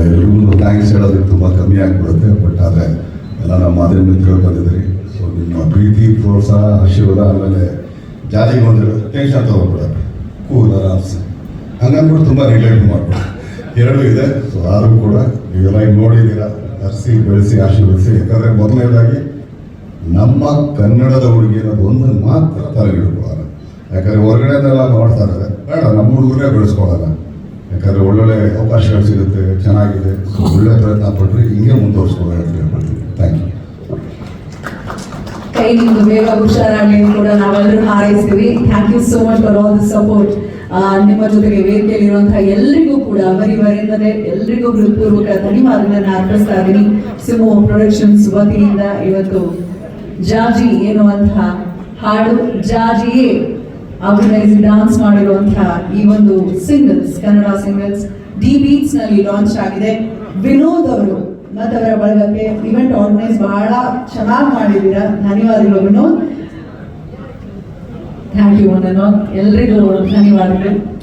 ಎಲ್ರಿಗೂ ಥ್ಯಾಂಕ್ಸ್ ಹೇಳೋದಕ್ಕೆ ತುಂಬ ಕಮ್ಮಿ ಆಗ್ಬಿಡುತ್ತೆ ಬಟ್ ಆದರೆ ಎಲ್ಲ ನಮ್ಮ ಮಾದರಿ ಮಿತ್ರರು ಬಂದಿದ್ದೀರಿ. ಸೊ ನಿಮ್ಮ ಪ್ರೀತಿ, ಪ್ರೋತ್ಸಾಹ, ಆಶೀರ್ವಾದ ಆಮೇಲೆ ಜಾಲಿಗೆ ಬಂದಿರೋ ಟೆನ್ಷನ್ ತೊಗೊಳ್ಬಿಡ ಕೂಲ್ ಆರಾಮ್ಸ್. ಹಂಗಂದ್ಬಿಟ್ಟು ತುಂಬ ನೆಗ್ಲೆಕ್ಟ್ ಮಾಡ್ಬಿಡ. ಎರಡೂ ಇದೆ ಸೊ ಆದರೂ ಕೂಡ ನೀವೆಲ್ಲ ನೋಡಿದ್ದೀರಾ ಹರಿಸಿ ಬೆಳೆಸಿ, ಆಶೀರ್ವದಿಸಿ. ಯಾಕಂದರೆ ಮೊದಲನೇದಾಗಿ ನಮ್ಮ ಕನ್ನಡದ ಹುಡುಗಿ ಅನ್ನೋದು ಒಂದು ಮಾತ್ರ ತಲೆಗಿಡ್ಕೊಳ್ಳೋಣ ಯಾಕಂದರೆ ಹೊರಗಡೆದೆಲ್ಲ ಮಾಡ್ತಾ ಇದ್ದಾರೆ. ಬೇಡ, ನಮ್ಮ ಹುಡುಗರೇ ಬೆಳೆಸ್ಕೊಳ್ಳೋಣ ಯಾಕಂದರೆ ಒಳ್ಳೊಳ್ಳೆ ಅವಕಾಶಗಳು ಸಿಗುತ್ತೆ, ಚೆನ್ನಾಗಿದೆ. ಒಳ್ಳೆ ಪ್ರಯತ್ನ ಪಟ್ಟರೆ ಹಿಂಗೆ ಮುಂದುವರ್ಸ್ಕೊಳ್ಳೋಣ ಅಂತ ಹೇಳ್ಕೊಳ್ತೀನಿ. ಥ್ಯಾಂಕ್ ಯು ಕೈ ನಿಮ್ದು ಬೇಗ ಕೂಡ ನಾವೆಲ್ಲರೂ ಹಾರೈಸ್ತೀವಿ. Thank you so much for all the support ನಿಮ್ಮ ಜೊತೆಗೆ ವೇದಿಕೆಯಲ್ಲಿರುವಂತಹ ಎಲ್ಲರಿಗೂ ಕೂಡ ಬರಿವರಿಂದಲೇ ಎಲ್ರಿಗೂ ಹೃತ್ಪೂರ್ವಕ ಧನ್ಯವಾದಗಳನ್ನು ಅರ್ಪಿಸ್ತಾ ಇದ್ದೀನಿ. ಸಿಮೋ ಪ್ರೊಡಕ್ಷನ್ಸ್ ವತಿಯಿಂದ ಇವತ್ತು ಜಾಜಿ ಎನ್ನುವಂತಹ ಹಾಡು ಜಾಜಿಯೇ ಆರ್ಗನೈಸ್ ಡಾನ್ಸ್ ಮಾಡಿರುವಂತಹ ಈ ಒಂದು ಸಿಂಗಲ್ಸ್ ಕನ್ನಡ ಸಿಂಗಲ್ಸ್ ಡಿ ಬೀಚ್ನಲ್ಲಿ ಲಾಂಚ್ ಆಗಿದೆ. ವಿನೋದ್ ಅವರು ಮತ್ತವರ ಬಳಗಕ್ಕೆ ಇವೆಂಟ್ ಆರ್ಗನೈಸ್ ಬಹಳ ಚೆನ್ನಾಗಿ ಮಾಡಿದ್ದೀರಾ? ಧನ್ಯವಾದಗಳು ವಿನೋದ್. ಥ್ಯಾಂಕ್ ಯು ಎಲ್ರಿಗೂ ಧನ್ಯವಾದಗಳು.